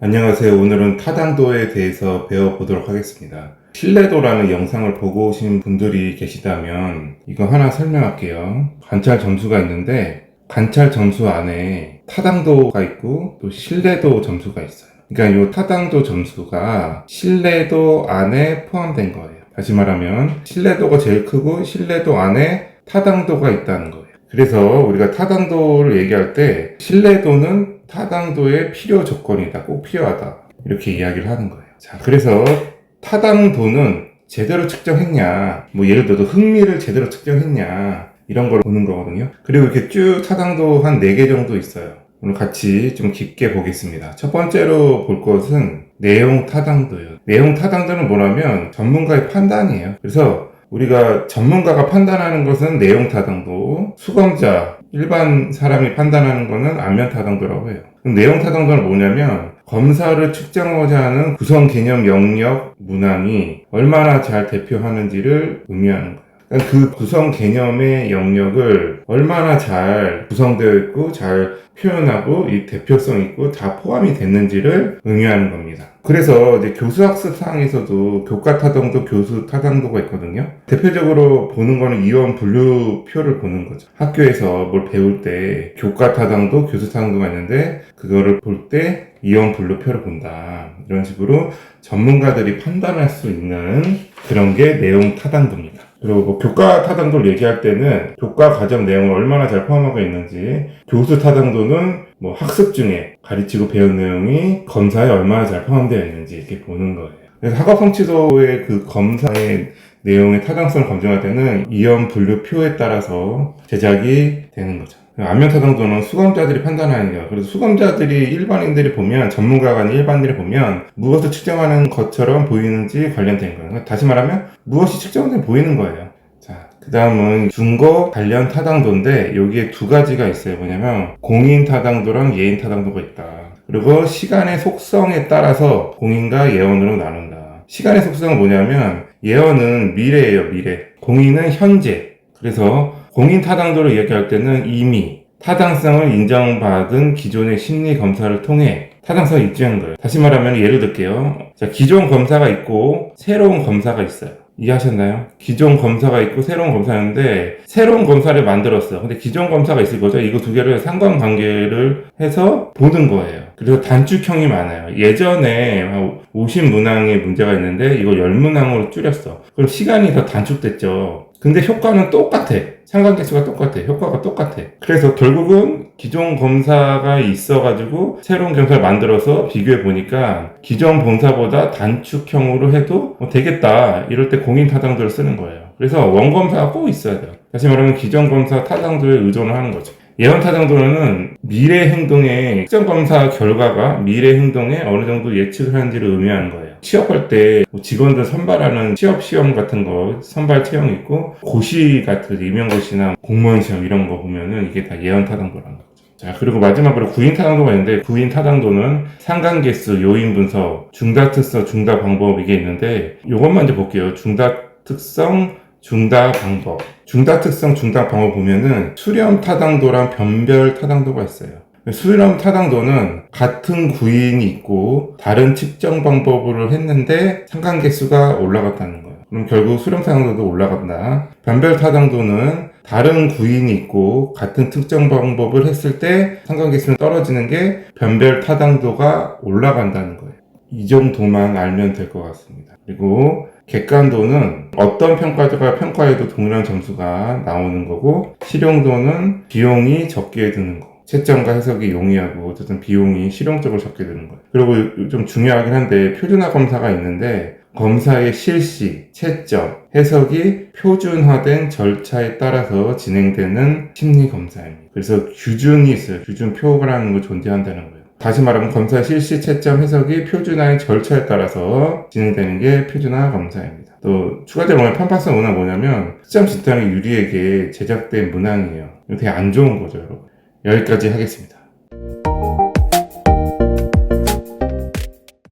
안녕하세요. 오늘은 타당도에 대해서 배워보도록 하겠습니다. 신뢰도라는 영상을 보고 오신 분들이 계시다면 이거 하나 설명할게요. 관찰 점수가 있는데 관찰 점수 안에 타당도가 있고 또 신뢰도 점수가 있어요. 그러니까 이 타당도 점수가 신뢰도 안에 포함된 거예요. 다시 말하면 신뢰도가 제일 크고 신뢰도 안에 타당도가 있다는 거예요. 그래서 우리가 타당도를 얘기할 때 신뢰도는 타당도의 필요 조건이다. 꼭 필요하다. 이렇게 이야기를 하는 거예요. 자, 그래서 타당도는 제대로 측정했냐, 뭐 예를 들어서 흥미를 제대로 측정했냐, 이런 걸 보는 거거든요. 그리고 이렇게 쭉 타당도 한 4개 정도 있어요. 오늘 같이 좀 깊게 보겠습니다. 첫 번째로 볼 것은 내용 타당도예요. 내용 타당도는 뭐냐면 전문가의 판단이에요. 그래서 우리가 전문가가 판단하는 것은 내용 타당도, 수검자, 일반 사람이 판단하는 것은 안면 타당도라고 해요. 내용 타당도는 뭐냐면 검사를 측정하고자 하는 구성 개념 영역 문항이 얼마나 잘 대표하는지를 의미하는 거예요. 그러니까 그 구성 개념의 영역을 얼마나 잘 구성되어 있고 잘 표현하고 이 대표성 있고 다 포함이 됐는지를 의미하는 겁니다. 그래서 이제 교수학습상에서도 교과 타당도, 교수 타당도가 있거든요. 대표적으로 보는 거는 이원 분류표를 보는 거죠. 학교에서 뭘 배울 때 교과 타당도, 교수 타당도가 있는데 그거를 볼때 이원 분류표를 본다. 이런 식으로 전문가들이 판단할 수 있는 그런 게 내용 타당도입니다. 그리고 뭐 교과 타당도를 얘기할 때는 교과 과정 내용을 얼마나 잘 포함하고 있는지, 교수 타당도는 뭐 학습 중에 가르치고 배운 내용이 검사에 얼마나 잘 포함되어 있는지 이렇게 보는 거예요. 그래서 학업 성취도의 그 검사의 내용의 타당성을 검증할 때는 이연 분류표에 따라서 제작이 되는 거죠. 안면 타당도는 수검자들이 판단하는 거예요. 그래서 수검자들이 일반인들이 보면 전문가가 아닌 일반인들이 보면 무엇을 측정하는 것처럼 보이는지 관련된 거예요. 그러니까 다시 말하면 무엇이 측정된 보이는 거예요. 자, 그 다음은 중거 관련 타당도인데 여기에 두 가지가 있어요. 뭐냐면 공인 타당도랑 예인 타당도가 있다. 그리고 시간의 속성에 따라서 공인과 예언으로 나눈다. 시간의 속성은 뭐냐면 예언은 미래예요, 미래. 공인은 현재. 그래서 공인 타당도를 얘기할 때는 이미 타당성을 인정받은 기존의 심리 검사를 통해 타당성을 입증한 거예요. 다시 말하면 예를 들게요. 자, 기존 검사가 있고 새로운 검사가 있어요. 이해하셨나요? 기존 검사가 있고 새로운 검사였는데 새로운 검사를 만들었어. 근데 기존 검사가 있을 거죠. 이거 두 개를 상관관계를 해서 보는 거예요. 그래서 단축형이 많아요. 예전에 50문항의 문제가 있는데 이거 10문항으로 줄였어. 그럼 시간이 더 단축됐죠. 근데 효과는 똑같아. 상관계수가 똑같아. 효과가 똑같아. 그래서 결국은 기존 검사가 있어가지고 새로운 검사를 만들어서 비교해 보니까 기존 검사보다 단축형으로 해도 뭐 되겠다. 이럴 때 공인 타당도를 쓰는 거예요. 그래서 원검사가 꼭 있어야 돼요. 다시 말하면 기존 검사 타당도에 의존을 하는 거죠. 예언 타당도는 미래 행동의 특정 검사 결과가 미래 행동에 어느 정도 예측을 하는지를 의미하는 거예요. 취업할 때뭐 직원들 선발하는 취업 시험 같은 거 선발 채용 있고 고시 같은 임용고시나 공무원 시험 이런 거 보면은 이게 다 예언 타당도라는 거죠. 자, 그리고 마지막으로 구인 타당도가 있는데, 구인 타당도는 상관계수, 요인 분석, 중다 특성, 중다 방법 이게 있는데, 요것만 이제 볼게요. 중다 특성, 중다 방법. 중다 특성, 중다 방법 보면은 수렴 타당도랑 변별 타당도가 있어요. 수렴 타당도는 같은 구인이 있고 다른 측정 방법으로 했는데 상관계수가 올라갔다는 거예요. 그럼 결국 수렴 타당도도 올라간다. 변별 타당도는 다른 구인이 있고 같은 특정 방법을 했을 때 상관계수는 떨어지는 게 변별 타당도가 올라간다는 거예요. 이 정도만 알면 될 것 같습니다. 그리고 객관도는 어떤 평가자가 평가해도 동일한 점수가 나오는 거고 실용도는 비용이 적게 드는 거. 채점과 해석이 용이하고 어쨌든 비용이 실용적으로 적게 드는 거예요. 그리고 좀 중요하긴 한데 표준화 검사가 있는데 검사의 실시, 채점, 해석이 표준화된 절차에 따라서 진행되는 심리 검사입니다. 그래서 규준이 있어요. 규준표라는 거 존재한다는 거예요. 다시 말하면 검사 실시, 채점, 해석이 표준화의 절차에 따라서 진행되는 게 표준화 검사입니다. 또 추가적으로 오늘 편파성 문항 뭐냐면 시점 집단의 유리에게 제작된 문항이에요. 되게 안 좋은 거죠, 여러분. 여기까지 하겠습니다.